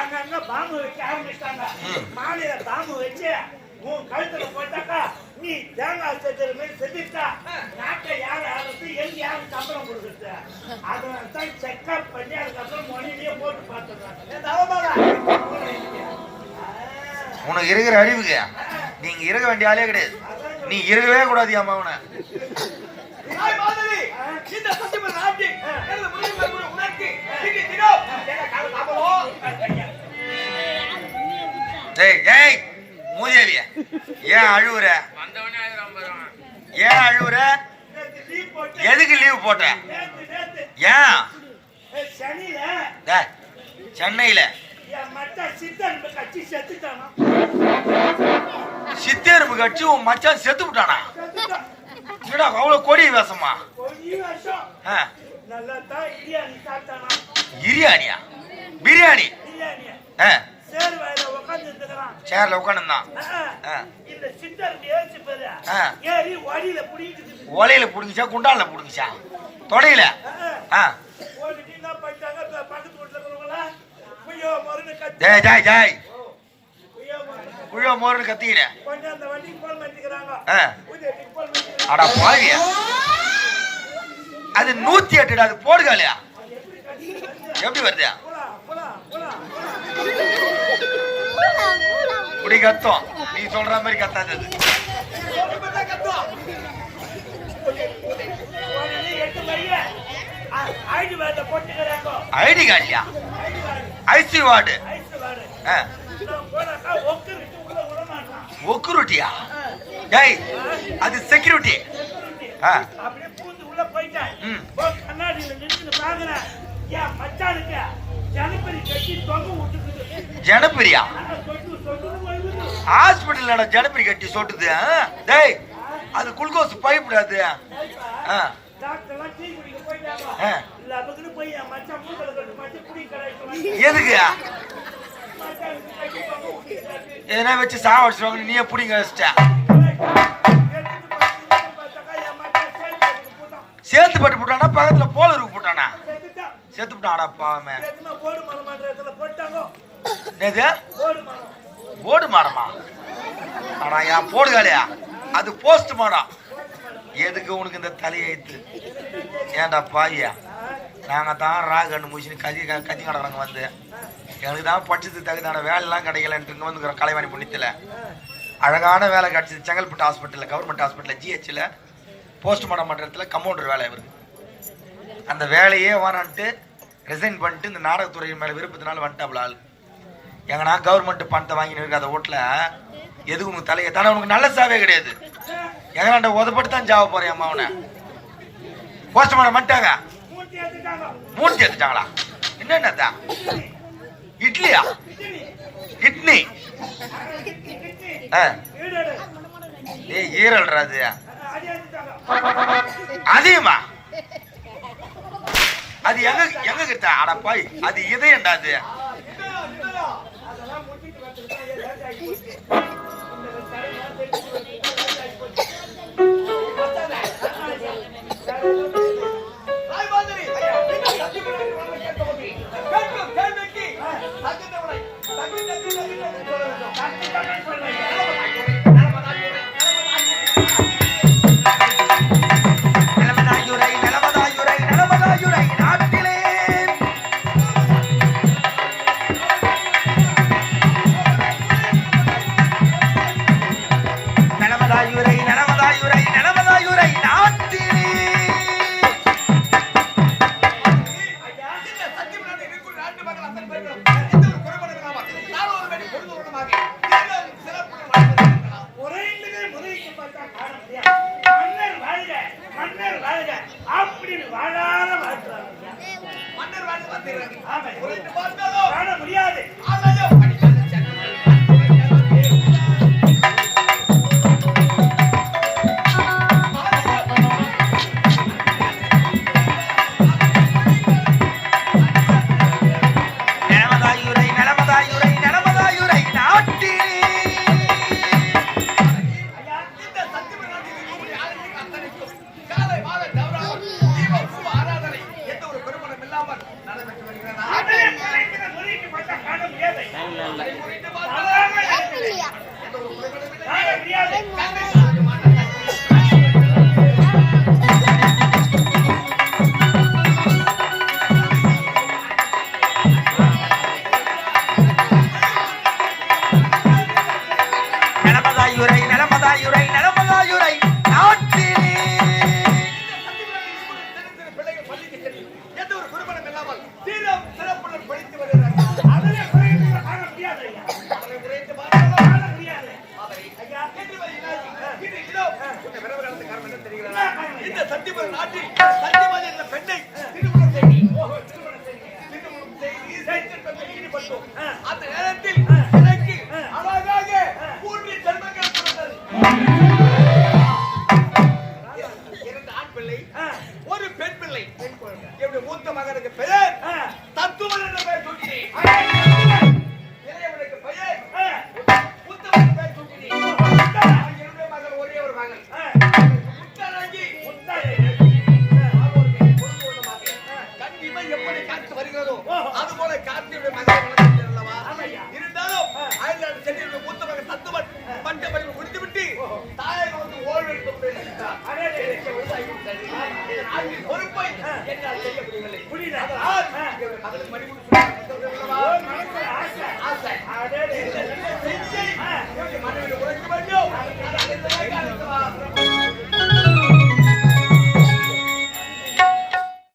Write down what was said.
பாம்பு வைக்க ஆரம்பிச்சிட்டாங்க. மாலையில பாம்பு வச்சு உன் கழுத்துல போட்டாக்கா நீ தேங்காய் செத்துற மாதிரி செத்துட்டா நாட்டை யார் ஆடுறது எங்க யாரு சம்பளம் கொடுக்குறது அதனால தான் செக்அப் பண்ணி அதுக்கப்புறம் மொழியிலேயே போட்டு பார்த்துருக்காங்க உனக்கு இருக்கிற அறிவுக்கு நீங்க இருக்க வேண்டிய ஆளே கிடையாது. நீ இருக்கவே கூடாது அம்மா மாதவி இந்த சத்தியமன் நாட்டி உனக்கு டேய் டேய் மூதேவிய ஏன் அழுவுற? ஏன் அழுவுற? எதுக்கு லீவ் போட்ட? ஏன்? சென்னையில. சித்தேருப்பு கட்சி உன் மச்சான் செத்து விட்டானா? என்னடா அவ்வளவு கொடி வேஷமா? பிரியாணி பிரியாணியா பிரியாணி? ஆ, உட்கார்ந்து இருக்கிறான் சேர்ல உட்காந்துருந்தான். இந்த சித்தர் ஏசி பேரு. ஆ. ஏறி வடியில புடிக்கிட்டு ஒலையில புடுங்கிச்சா குண்டால புடுங்கிச்சா? தொடையில? டேய் புய்யோ மருந்து குழோ மோர்னு கத்திக்கிற அடா பாவியா. அது நூத்தி எட்டுடா அது போடுகாலையா எப்படி வருது? இப்படி கத்தும். நீ சொல்ற மாதிரி கத்தாது ஐடி கார்டியா ஐசி வார்டு. ஒக்குருட்டியா? டேய் அது செக்யூரிட்டி ஜனப்பிரியா? ஹாஸ்பிட்டல் ஜனப்பிரி கட்டி சொட்டுது? டேய் அது குளுக்கோஸ் பைப்பிடாது ஆ. எதுக்கு. எதனா வச்சு சாவடிச்சிருவாங்க நீயே பிடிங்க வச்சிட்ட சேர்த்து போட்டான் பட்டு போட்டானா பக்கத்துல போலருக்கு போட்டானா? செத்துட்டான் சேர்த்து விட்டாடா பாவமே. எதுனா போடு மாடமா. ஆனா என் போடுகாலையா அது போஸ்ட் மாடம் எதுக்கு உனக்கு இந்த தலையெழுத்து ஏன்டா பாவியா? நாங்க தான் ராகன்னு முடிச்சுன்னு கதி கதி கிடக்குறாங்க வந்து. எனக்கு தான் படிச்சதுக்கு தகுதான வேலைலாம் கிடைக்கலன்ட்டு வந்து வந்துக்கிற கலைவாணி புண்ணியத்தில். அழகான வேலை கிடச்சிது செங்கல்பட்டு ஹாஸ்பிட்டலில் கவர்மெண்ட் ஹாஸ்பிட்டலில் ஜிஹெச்சில் போஸ்ட்மார்டம் மன்றத்துல கம்பவுண்டர் வேலை இவருக்கு. அந்த வேலையே வேணான்ட்டு ரிசைன் பண்ணிட்டு இந்த நாடகத்துறை மேலே விருப்பத்தினால வந்துட்டாப்புல ஆள். எங்கன்னா கவர்மெண்ட் பணத்தை வாங்கின்னு இருக்க அந்த வீட்டில் எதுக்கு உங்க தலையை? தானே உனக்கு நல்ல சாவே கிடையாது. எங்கனாண்ட உதப்பட்டு தான் ஜாவ போறேன் அம்மா அவனை? போஸ்ட்மார்ட்டம் பண்ணிட்டாங்க. மூணு சேர்த்துட்டாங்களா என்னென்னதா? இட்லியா? கிட்னி. ஆ. ஏய் ஈரல்ரா அது. அதிகமா? அது எங்க எங்க கிட்ட? அடப்பாய் அது இதயம்டா அது. Thank you. பார்க்கிறேன் ஆமா. உரைத்து பார்த்தாலும் அந்த நேரத்தில் காத்து வருகிறதோ. அது போல காத்தியுடைய மகனை அல்லவா. இருந்தாலும் ஆ. அயல்நாடு சென்னையுடைய மூத்த மகன் தத்துவன் பட்ட படிப்பு முடித்து விட்டு. தாயகம் வந்து ஓய்வு எடுக்க பொறுப்பை. என்னால் செய்ய முடியவில்லை புரியல. அதனால் மணிமுடி